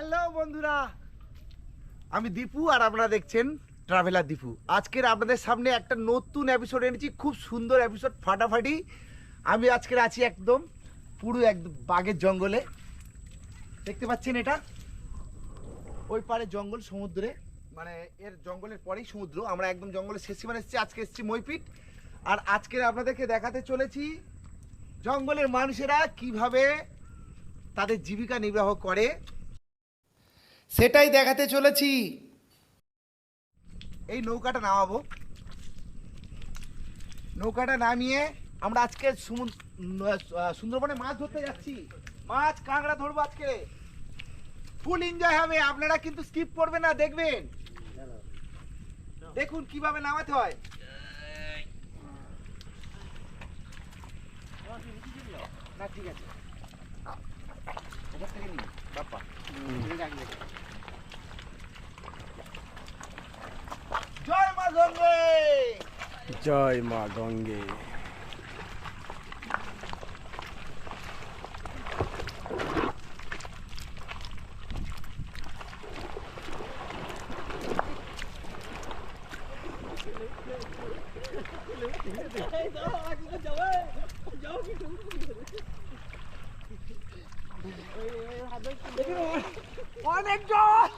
Hello বন্ধুরা, আমি দীপু আর আপনারা দেখছেন ট্রাভেলার দীপু। আজকের আপনাদের সামনে একটা নতুন এপিসোড এনেছি, খুব সুন্দর এপিসোড ফাটাফাটি। আমি আজকের আছি একদম পুরো একদম বাঘের জঙ্গলে। দেখতে পাচ্ছেন এটা? ওই পারে জঙ্গল সমুদ্রে মানে এর জঙ্গলের পরেই সমুদ্র। আমরা একদম জঙ্গলের শেষ সীমানে এসেছি, আজকে এসেছি মইপিট আর আজকের আপনাদেরকে দেখাতে চলেছি জঙ্গলের মানুষেরা কীভাবে তাদের জীবিকা নির্বাহ করে। সেটাই দেখাতে চলেছি। এই নৌকাটা নামাবো। নৌকাটা নামিয়ে আমরা আজকে সুন্দরবনে মাছ ধরতে যাচ্ছি। মাছ কাঁকড়া ধরবো আজকে। ফুল এনজয় হবে। আপনারা কিন্তু স্কিপ করবেন না দেখবেন। দেখুন কীভাবে নামাতে হয়। না ঠিক আছে। বাপ্পা। জয় মা গঙ্গে জয় মা গঙ্গে অনেক জল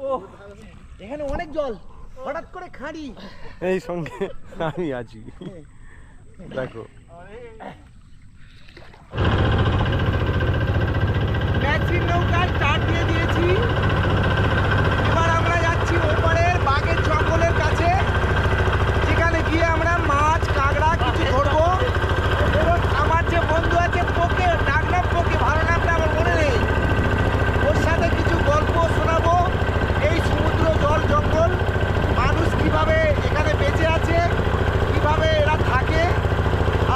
ও এখানে অনেক জল। হঠাৎ করে খাড়ি। এই সঙ্গে আমি আছি। দেখো। ম্যাচিং স্টার্ট দিয়ে দিয়েছি এবার আমরা যাচ্ছি ওপারের বাগের জঙ্গলের কাছে যেখানে গিয়ে আমরা মাছ কাঁকড়া কিছু ধরবো এবং আমার যে বন্ধু আছে পোকে ডাক নাম পোকে ভালো নামটা আমার মনে নেই ওর সাথে কিছু গল্প শোনাবো এই সমুদ্র জল জঙ্গল মানুষ কীভাবে এখানে বেঁচে আছে কীভাবে এরা থাকে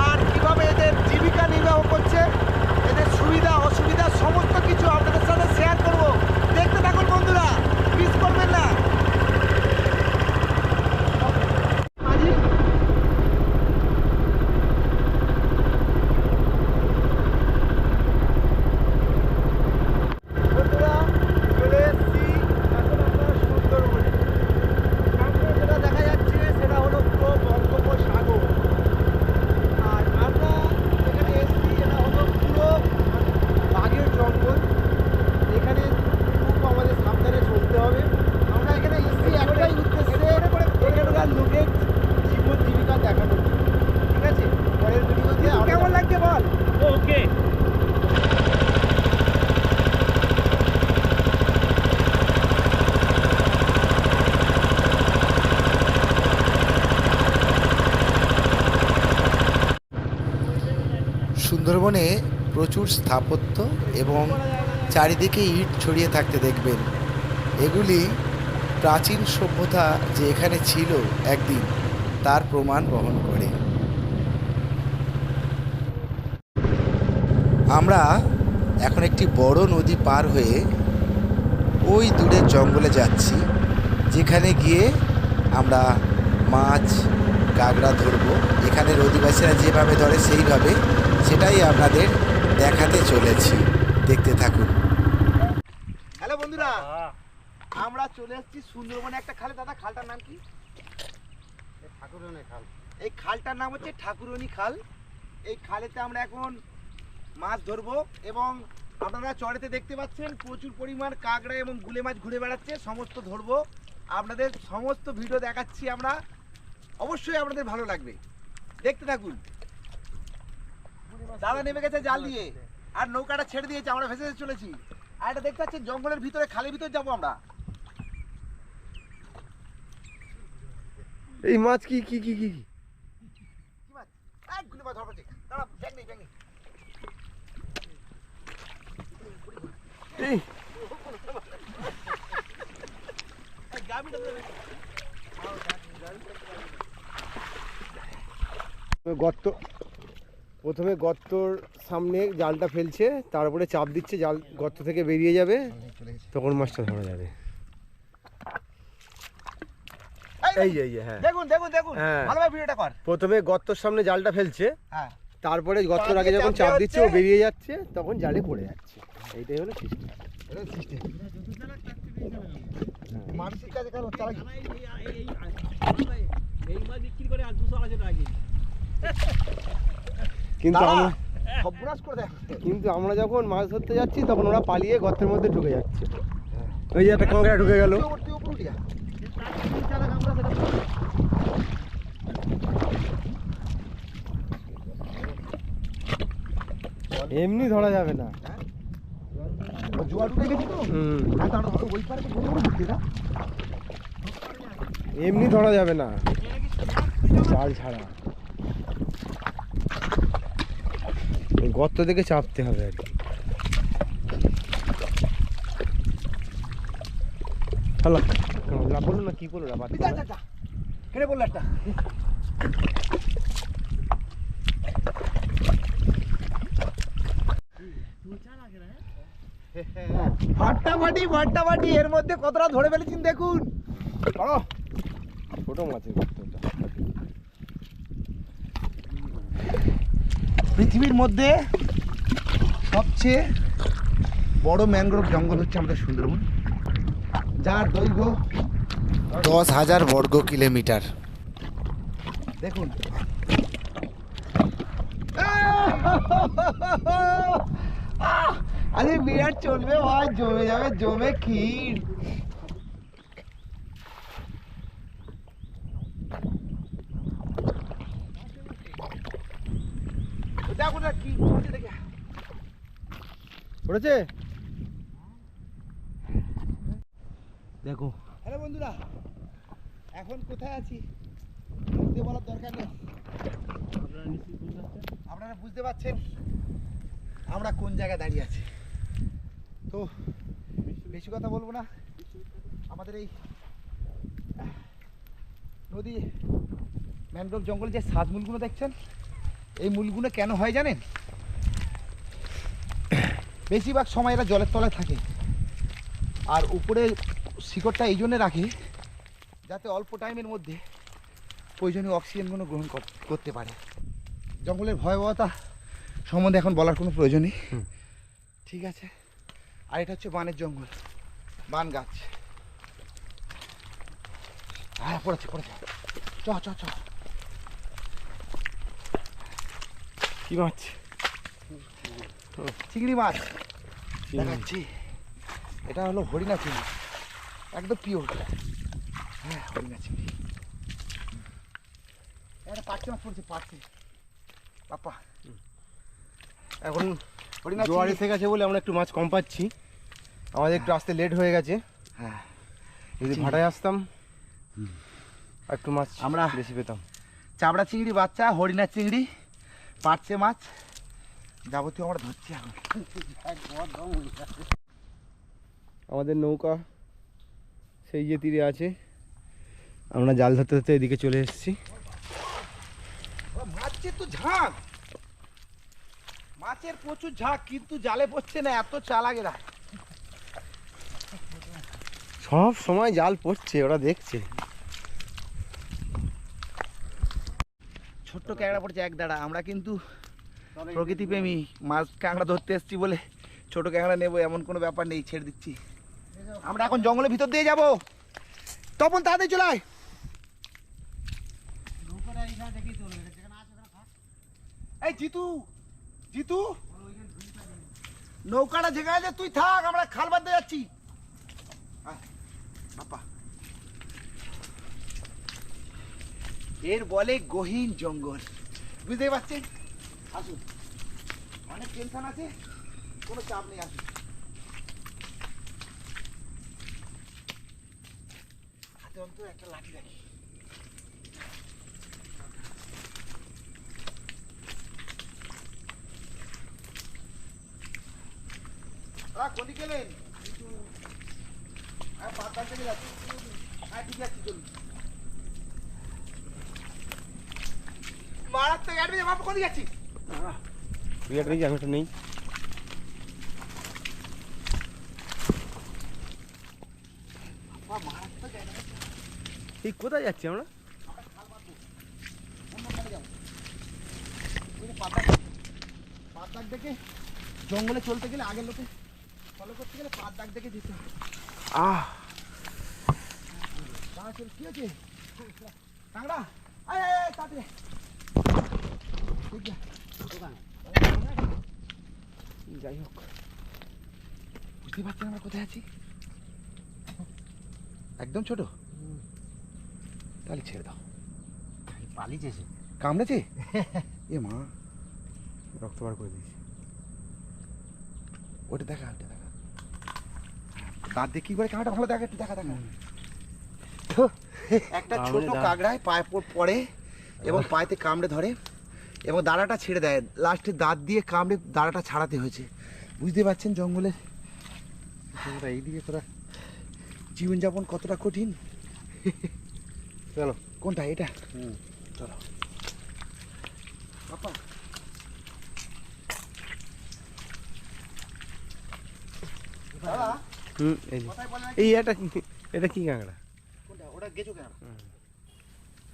আর কীভাবে এদের জীবিকা নির্বাহ করছে এদের সুবিধা অসুবিধা সমস্ত কিছু আপনাদের সাথে শেয়ার করব দেখতে থাকুন বন্ধুরা মিস করবেন না বন্ধুরা চলে এসেছি এখন আমরা সুন্দরবনে সামনে যেটা দেখা যাচ্ছে সেটা হলো পুরো বঙ্গোপসাগর আর আমরা এখানে এসেছি এটা হলো পুরো বাঘের জঙ্গল এখানে খুব আমাদের সাবধানে চলতে হবে আমরা এখানে এসেছি একটাই উদ্দেশ্যে এখানকার লোকের জীবন জীবিকা দেখানোর জন্য ঠিক আছে পরের ভিডিওতে কেমন লাগছে বল ওকে সুন্দরবনে প্রচুর স্থাপত্য এবং চারিদিকে ইট ছড়িয়ে থাকতে দেখবেন। এগুলি প্রাচীন সভ্যতা যে এখানে ছিল একদিন, তার প্রমাণ বহন করে। আমরা এখন একটি বড় নদী পার হয়ে ওই দূরের জঙ্গলে যাচ্ছি, যেখানে গিয়ে আমরা মাছ কাঁকড়া ধরবো। এখানের অধিবাসীরা যেভাবে ধরে, সেইভাবে সেটাই আপনাদের দেখাতে চলেছি। দেখতে থাকুন। হ্যালো বন্ধুরা আমরা চলে এসেছি সুন্দরবনে একটা খালে। দাদা খালটার নাম কি? ঠাকুরনি খাল। এই খালটার নাম হচ্ছে ঠাকুরনি খাল। এই খালেতে আমরা এখন মাছ ধরবো এবং আপনারা চড়েতে দেখতে পাচ্ছেন প্রচুর পরিমাণ কাঁকড়া এবং গুলে মাছ ঘুরে বেড়াচ্ছে সমস্ত ধরবো। আপনাদের সমস্ত ভিডিও দেখাচ্ছি আমরা। অবশ্যই আপনাদের ভালো লাগবে। দেখতে থাকুন। দাদা নেমে গেছে জাল দিয়ে। আর নৌকাটা ছেড়ে দিয়েছে আমরা ভেসে চলেছি। আর এটা দেখতে পাচ্ছেন জঙ্গলের ভিতরে খালের ভিতরে যাব আমরা। এই মাছ কি কি কি কি? গর্ত প্রথমে গর্তর সামনে জালটা ফেলছে তারপরে চাপ দিচ্ছে জাল গর্ত থেকে বেরিয়ে যাবে তখন মাছটা ধরা যাবে এই এই হ্যাঁ দেখুন দেখুন দেখুন হ্যাঁ। ভালোভাবে ভিডিওটা কর প্রথমে গর্তর সামনে জালটা ফেলছে হ্যাঁ তারপরে গর্তর আগে যখন চাপ দিচ্ছে ও বেরিয়ে যাচ্ছে তখন জালে পড়ে যাচ্ছে এইটাই হলো সিস্টেম মানুষের কাছে কেন তারা এই মাছ বিক্রি করে আর দুশো আড়াইশো টাকা কেজি কিন্তু আমরা কিন্তু আমরা যখন মাছ ধরতে যাচ্ছি তখন ওরা পালিয়ে গর্তের মধ্যে ঢুকে যাচ্ছে। ওই যে একটা কাঁকড়া ঢুকে গেল। এমনি ধরা যাবে ঢুকছে না। এমনি ধরা যাবে না। জাল ছাড়া। গর্ত থেকে চাপতে হবে আর কি। হ্যালো বলুন না কি যা কেটে বলল একটা। ফাটাফাটি ফাটাফাটি এর মধ্যে কতটা ধরে ফেলেছেন দেখুন। ছোট মাছের পৃথিবীর মধ্যে সবচেয়ে বড় ম্যানগ্রোভ জঙ্গল হচ্ছে আমাদের সুন্দরবন, যার দৈর্ঘ্য দশ হাজার বর্গ কিলোমিটার। দেখুন। আরে বিরাট চলবে ভাই, জমে যাবে, জমে ক্ষীর। দেখো না কি পড়েছে? দেখো। হ্যালো বন্ধুরা এখন কোথায় আছি? বুঝতে বলার দরকার নেই। আপনারা বুঝতে পারছেন আমরা কোন জায়গায় দাঁড়িয়ে আছি। তো বেশি কথা বলব না। আমাদের এই নদী ম্যানগ্রোভ জঙ্গল যে সাজমূলগুলো দেখছেন এই মূলগুলো কেন হয় জানেন? বেশিরভাগ সময় এরা জলের তলায় থাকে। আর উপরে শিকড়টা এই জন্যে রাখে যাতে অল্প টাইমের মধ্যে প্রয়োজনীয় অক্সিজেনগুলো গ্রহণ করতে পারে। জঙ্গলের ভয়াবহতা সম্বন্ধে এখন বলার কোনো প্রয়োজন নেই। ঠিক আছে? আর এটা হচ্ছে বানের জঙ্গল বান গাছ। হ্যাঁ পড়েছে পড়েছে। চ চ চ। কি মাছ? চিংড়ি মাছ। দেখাচ্ছি। এটা হলো হরিণা চিংড়ি। একদম পিওর হ্যাঁ হরিণা চিংড়ি। এটা পার্টি মাছ পড়ছে পার্টি পাপা এখন হরিণা জোয়ার এসে গেছে বলে আমরা একটু মাছ কম পাচ্ছি। আমাদের একটু আসতে লেট হয়ে গেছে। হ্যাঁ। যদি। ভাটায় আসতাম। একটু মাছ আমরা আমরা- বেশি পেতাম। চাবড়া চিংড়ি বাচ্চা হরিণা চিংড়ি। পার্চে মাছ? যাবতীয় আমরা ধরছি এখন। আমাদের নৌকা সেই যে তীরে আছে। আমরা জাল ধরতে ধরতে এদিকে চলে এসেছি। মাছের তো ঝাঁক। মাছের প্রচুর ঝাঁক কিন্তু জালে পড়ছে না এত চালাকেরা সব সময় জাল পড়ছে ওরা দেখছে। ছোট্ট ক্যাংড়া পড়ছে এক দাঁড়া আমরা কিন্তু প্রকৃতি প্রেমী মাছ কাঁকড়া ধরতে এসেছি বলে ছোট ক্যাংড়া নেব এমন কোনো ব্যাপার নেই ছেড়ে দিচ্ছি। আমরা এখন জঙ্গলের ভিতর দিয়ে যাব। তখন তাড়াতাড়ি চলে আয়। এই জিতু জিতু। নৌকাটা যেখানে তুই থাক আমরা খাল বাঁধতে যাচ্ছি। আয়, বাপ্পা এর বলে গহীন জঙ্গল। বুঝতে পারছেন? আসুন। অনেক টেনশন আছে কোনো চাপ নেই আসুন হাতে অন্তত একটা লাঠি রাখি আ, কোনি গেলেন হ্যাঁ পাতাল থেকে যাচ্ছি হ্যাঁ ঠিক আছে চলুন মারাত্মক অ্যাডভেঞ্চার বাপু কোথায় যাচ্ছি তুই একটা নেই আমি একটা নেই বাবা, মারাত্মক adventure। এই কোথায় যাচ্ছি আমরা অন্য খালে যাব ওই যে পাতা দাগ দেখে জঙ্গলে চলতে গেলে আগের লোকে ফলো করতে গেলে পাত দাগ দেখে যেতে হয় আহ দাঁড়া চল কি আছে কাঁকড়া আয় আয় আয় তাতে ঠিক আছে যাই হোক। বুঝতে পারছেন আমরা কোথায় আছি? একদম ছোট। তাহলে ছেড়ে দাও। পালিয়েছে সে কামড়েছে? এ মা রক্ত বার করে দিয়েছি। ওটা দেখা ওটা দেখা। দাঁত দিয়ে কি করে ভালো দেখা একটু দেখা দেখা। একটা ছোট কাঁকড়ায় পায়ে পড়ে এবং পায়েতে কামড়ে ধরে। এবং দাঁড়াটা ছেড়ে দেয়। লাস্টে দাঁত দিয়ে কামড়ে দাঁড়াটা ছাড়াতে হয়েছে। বুঝতে পারছেন জঙ্গলের? তোমরা এইদিকে তোরা জীবনযাপন কতটা কঠিন? চলো। কোনটা? এটা? হুম। চলো। দাদা হুম এই এই এটা কি- এটা কি কাঁকড়া?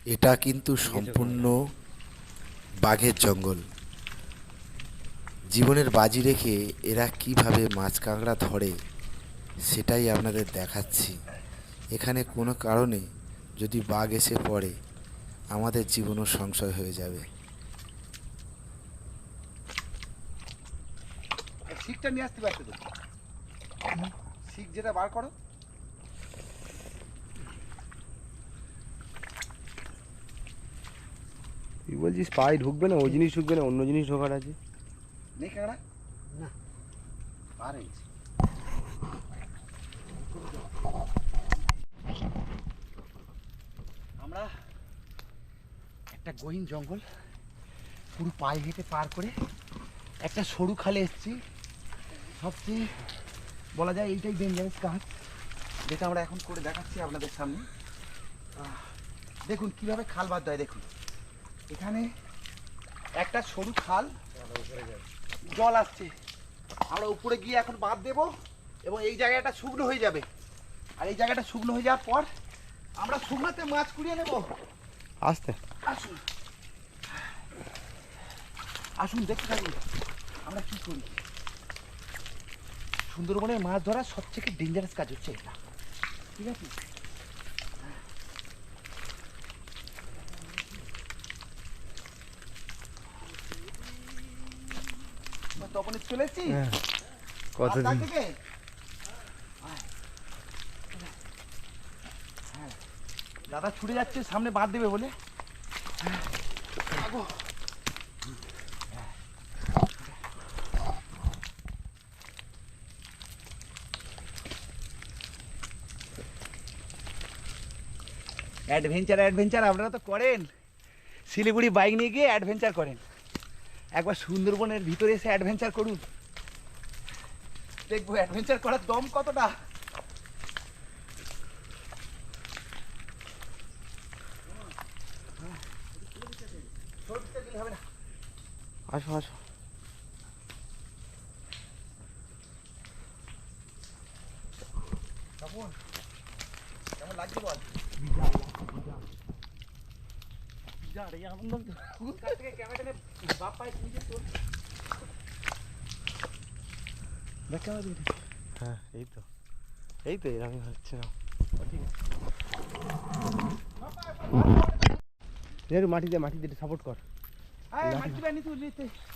এটা কিন্তু সম্পূর্ণ বাঘের জঙ্গল। জীবনের বাজি রেখে এরা কীভাবে মাছ কাঁকড়া ধরে, সেটাই আপনাদের দেখাচ্ছি। এখানে কোনো কারণে যদি বাঘ এসে পড়ে, আমাদের জীবনও সংশয় হয়ে যাবে। শিকটা নিয়ে আসতে পারছ তো। শিক যেটা বার করো। তুই বলছিস পায়ে ঢুকবে না ওই জিনিস ঢুকবে না অন্য জিনিস ঢোকার আছে। নেই কাঁকড়া। না। আমরা একটা গহীন জঙ্গল পুরো পায়ে হেঁটে পার করে একটা সরু খালে এসেছি। সবচেয়ে বলা যায় এইটাই ডেঞ্জারাস কাজ যেটা আমরা এখন করে দেখাচ্ছি আপনাদের সামনে। দেখুন কীভাবে খাল বাদ দেয় দেখুন। এখানে একটা সরু খাল জল আসছে। আমরা উপরে গিয়ে এখন বাদ দেব এবং এই জায়গাটা শুকনো হয়ে যাবে। আর এই জায়গাটা শুকনো হয়ে যাওয়ার পর আমরা শুকনোতে মাছ কুড়িয়ে নেব। আসতে। আসুন। আসুন দেখতে থাকুন। আমরা কি করি? সুন্দরবনের মাছ ধরার সব থেকে ডেঞ্জারাস কাজ হচ্ছে এটা। ঠিক আছে? তখন চলে এসছি হ্যাঁ থেকে? দাদা ছুটে যাচ্ছে সামনে বাদ দেবে বলে। অ্যাডভেঞ্চার অ্যাডভেঞ্চার আপনারা তো করেন। শিলিগুড়ি বাইক নিয়ে গিয়ে অ্যাডভেঞ্চার করেন। একবার সুন্দরবনের ভিতরে এসে অ্যাডভেঞ্চার করুন। দেখব অ্যাডভেঞ্চার করার দম কতটা। আসো আসো। কেমন লাগছে বল? আনন্দ। হ্যাঁ এই তো। এই তো এরকম হচ্ছে না। মাটি দে মাটি দিয়ে সাপোর্ট কর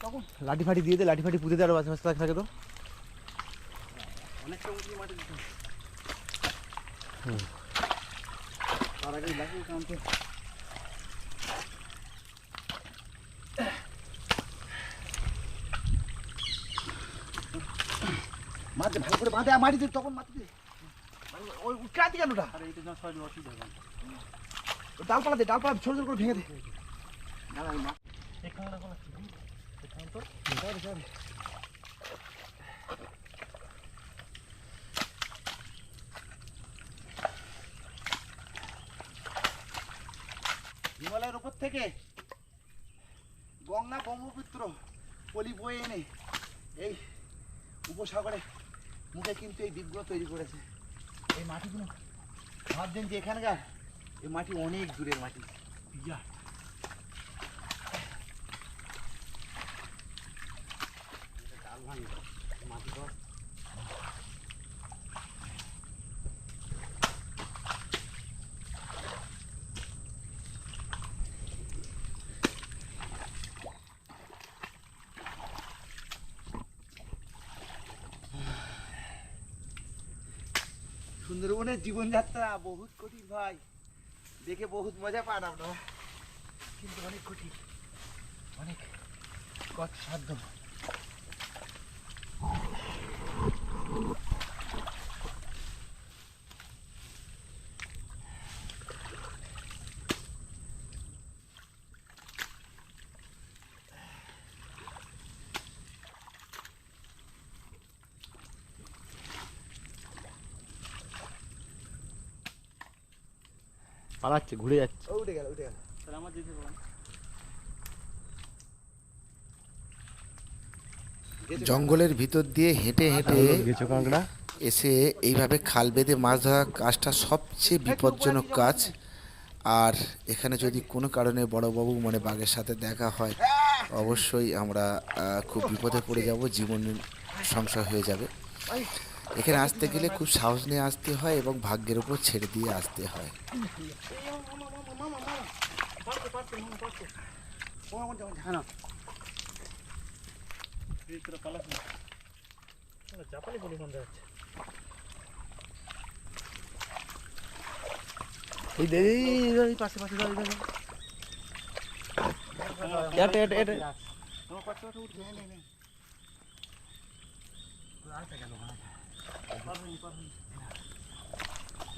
তখন। লাঠি ফাটি দিয়ে দে লাঠি ফাটি পুঁতে দে আরও বাঁচা বাঁচা থাকে তো। অনেকটা উঁচু মাটি দিতে তার আগে লাগবে কামতে মাঝে ভালো করে বাঁধে আর মাটি দে তখন মাটি দে ওই কাটি কেনটা আরে এইটা না অসুবিধা হবে। ডালপালা দে ডালপালা ছোট ছোট করে ভেঙে দে? তো সরে, সরে। হিমালয়ের উপর থেকে গঙ্গা ব্রহ্মপুত্র পলি বয়ে এনে এই উপসাগরে মুখে কিন্তু এই দ্বীপগুলো তৈরি করেছে। এই মাটিগুলো, ভাবছেন যে এখানকার, এই মাটি অনেক দূরের মাটি। বিরাট সুন্দরবনের জীবনযাত্রা, বহুত কঠিন ভাই। দেখে বহুত মজা পান আপনারা কিন্তু অনেক কঠিন, অনেক কত সাধ্য পালাচ্ছে ঘুরে যাচ্ছে। উঠে গেল উঠে গেল। তাহলে আমার যেতে পারেন জঙ্গলের ভিতর দিয়ে হেঁটে হেঁটে এসে এইভাবে খাল বেঁধে মাছ ধরা কাজটা সবচেয়ে বিপজ্জনক কাজ। আর এখানে যদি কোনো কারণে বড়বাবু মানে বাঘের সাথে দেখা হয় অবশ্যই আমরা খুব বিপদে পড়ে যাব জীবন সংশয় হয়ে যাবে। এখানে আসতে গেলে খুব সাহস নিয়ে আসতে হয় এবং ভাগ্যের উপর ছেড়ে দিয়ে আসতে হয়। পাশে পাশে দাও, এই দাও, দাও। এটা এটা এটা আমার পাশে পাশে উঠছে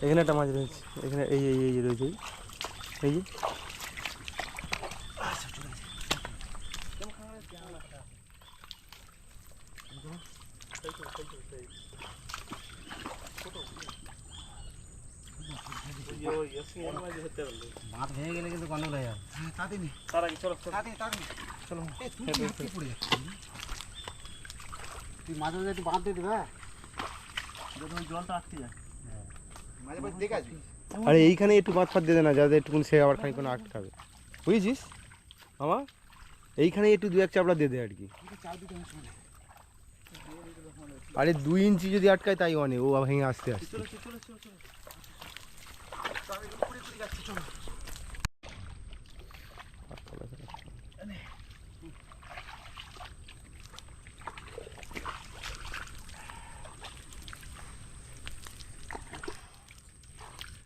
এখানে একটা মাছ রয়েছে। এখানে এই এই এই রয়েছে। এই। এই যে। ওই যে ওই এসে এর মাঝে হতে পারলে বাঁধ ভেঙে গেলে কিন্তু গন্ডগোল হয়ে যাবে। হ্যাঁ তাড়াতাড়ি তার আগে চলো চলো। তাড়াতাড়ি তাড়াতাড়ি চলো। এই তুই কি হাঁটতে পড়ে যাচ্ছিস তুই মাঝে মাঝে একটু বাঁধ দিয়ে দিবে যদি ওই জলটা আটকে যায়। আরে এইখানে একটু মাছ ফাঁদ দিয়ে দে না যাতে একটুকুন সে আবার খানিক্ষণ আটকাবে বুঝেছিস? মামা এইখানে একটু দু এক চাপড়া দিয়ে দে আর কি। আরে দুই ইঞ্চি যদি আটকায় তাই অনেক ও ভেঙে আসতে আসতে চলো চলো চলো চলো আমি উপরে উপরে যাচ্ছি চলো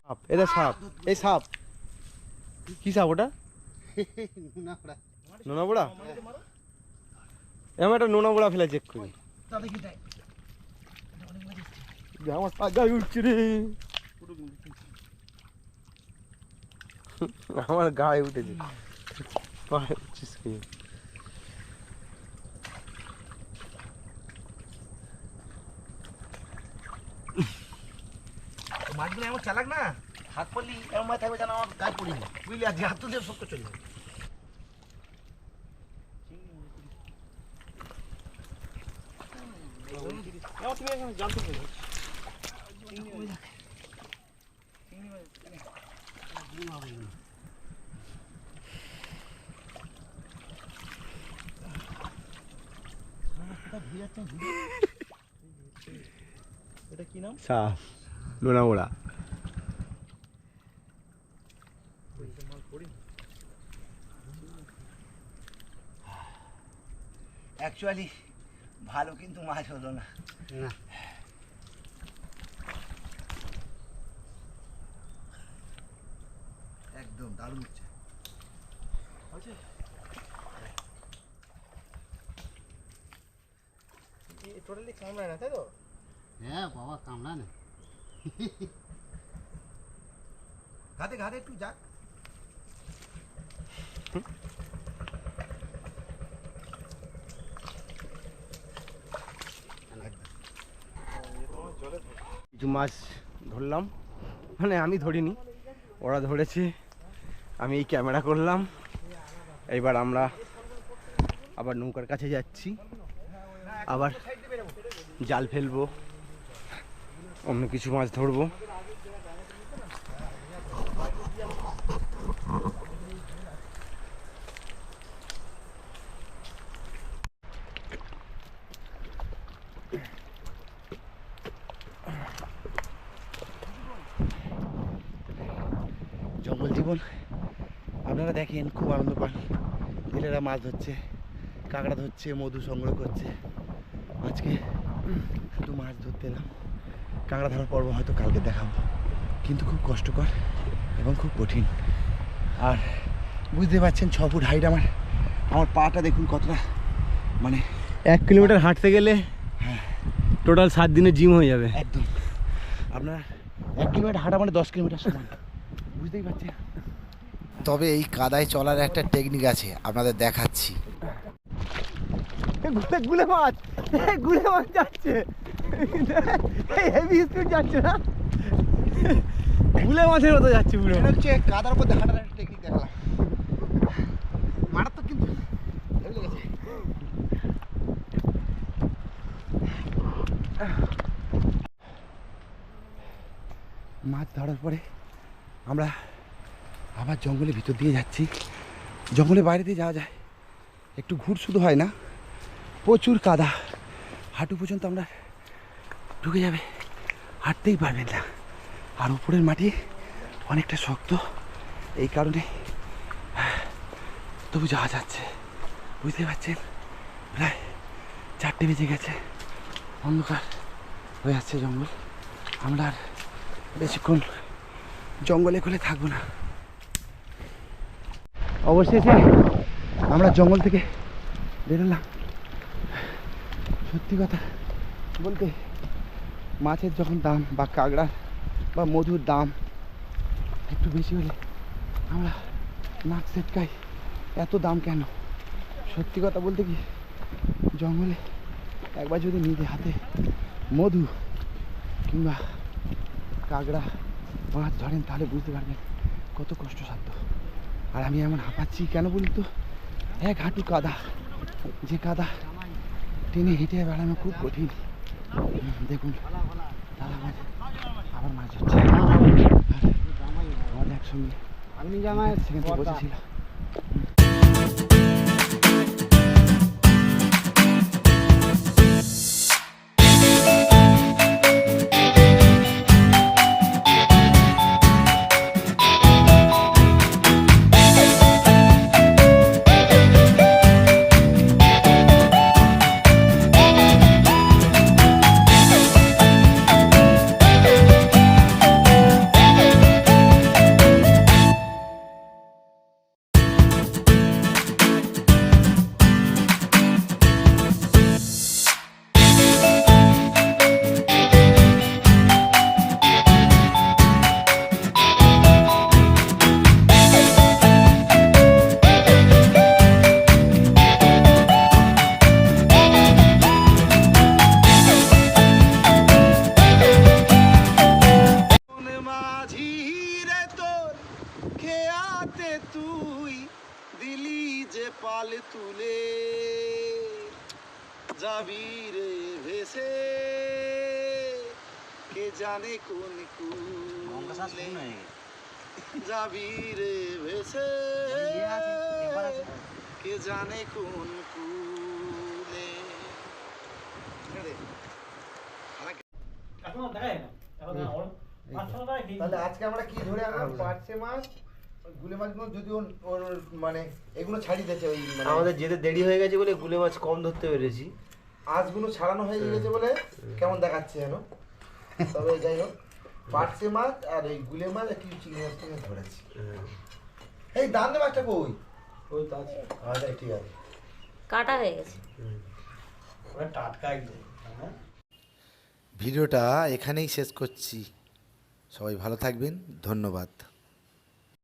সাপ এটা সাপ এই সাপ। কি সাপ ওটা? নোনা পোড়া এমন একটা নোনা পোড়া ফেলে চেক করি। তাহলে কি তাই আমার পাগায় উঠছে রে। আমার গায়ে উঠেছে পায়ে উঠছিস কি? মাছগুলো এমন চালাক না? হাত পড়লি, এমন মাছ থাকবে যেন আমার গায়ে পড়ি বুঝলি, আজকে হাত তুলে সব চলে যাবে এটা কি নাম সাপ নোনা পোড়া অ্যাকচুয়ালি ভালো কিন্তু মাছ হলো না। একদম দারুণ হচ্ছে। টোটালি কামড়ায় না তাই তো? হ্যাঁ বাবা কামড়া না। ঘাতে ঘাতে একটু যাক। কিছু মাছ ধরলাম। মানে আমি ধরিনি, ওরা ধরেছে। আমি এই ক্যামেরা করলাম। এইবার আমরা আবার নৌকার কাছে যাচ্ছি। আবার জাল ফেলব। অন্য কিছু মাছ ধরবো। জঙ্গল জীবন, আপনারা দেখেন খুব আনন্দ পান। ছেলেরা মাছ ধরছে, কাঁকড়া ধরছে, মধু সংগ্রহ করছে। আজকে শুধু মাছ ধরতে এলাম। কাঁকড়া ধরার পর্ব হয়তো কালকে দেখাবো। কিন্তু খুব কষ্টকর এবং খুব কঠিন। আর বুঝতে পারছেন ছ ফুট হাইট আমার আমার পাটা দেখুন কতটা মানে এক কিলোমিটার হাঁটতে গেলে হ্যাঁ। টোটাল সাত দিনের জিম হয়ে যাবে। একদম। আপনার এক কিলোমিটার হাঁটা মানে দশ কিলোমিটার সমান। বুঝতেই পারছেন? তবে এই কাদায় চলার একটা টেকনিক আছে আপনাদের দেখাচ্ছি। গুলে গুলে মাছ। গুলে মাছ যাচ্ছে। হেভি স্পিড যাচ্ছে না। গুলে মাছের মতো যাচ্ছে পুরো। এটা হচ্ছে কাদার উপর হাঁটার একটা টেকনিক দেখালাম। মারাত্মক কিন্তু। মাছ ধরার পরে আমরা আবার জঙ্গলের ভিতর দিয়ে যাচ্ছি। জঙ্গলের বাইরে দিয়ে যাওয়া যায়। একটু ঘুর শুধু হয় না। প্রচুর কাদা। হাঁটু পর্যন্ত আমরা ঢুকে যাবে। হাঁটতেই পারবেন না। আর উপরের মাটি অনেকটা শক্ত। এই কারণে, তবু যাওয়া যাচ্ছে। বুঝতে পারছেন? প্রায় চারটে বেজে গেছে। অন্ধকার হয়ে যাচ্ছে জঙ্গল। আমরা আর বেশিক্ষণ জঙ্গলে খুলে থাকব না। অবশেষে আমরা জঙ্গল থেকে বেরোলাম। সত্যি কথা বলতে মাছের যখন দাম বা কাঁকড়ার বা মধুর দাম একটু বেশি হলে আমরা নাক সেটকাই এত দাম কেন? সত্যি কথা বলতে কি, জঙ্গলে একবার যদি নিজে হাতে মধু কিংবা কাঁকড়া, মাছ ধরেন তাহলে বুঝতে পারবেন কত কষ্টসাধ্য। আর আমি এমন হাঁপাচ্ছি কেন বলুন তো? এক হাঁটু কাদা, যে কাদা টেনে হেঁটে বেড়ানো খুব কঠিন। দেখুন। আবার মাছ হচ্ছে একসঙ্গে। আমি জামাই। সেখান থেকে বসেছিল যাবি রে ভেসে কে জানে কোন কুলে। ছাড়া? তাহলে আজকে আমরা কি ধরে আনলাম? পার্সে মাছ ওই গুলে মাছগুলো যদিও ওর মানে এগুলো ছাড়িয়ে দিয়েছে ওই মানে আমাদের যেতে দেরি হয়ে গেছে বলে গুলে মাছ কম ধরতে পেরেছি। আঁশগুলো ছাড়ানো হয়ে গেছে বলে কেমন দেখাচ্ছে যেন? তবে যাই হোক। পার্সে মাছ আর এই গুলে মাছ আর কিছু চিংড়ি মাছ থেকে ধরেছি। এই দান দে মাছটা কই? ওই তো আছে। আচ্ছা ঠিক আছে। কাটা হয়ে গেছে। টাটকা একদম হ্যাঁ। ভিডিওটা এখানেই শেষ করছি। সবাই ভালো থাকবেন। ধন্যবাদ।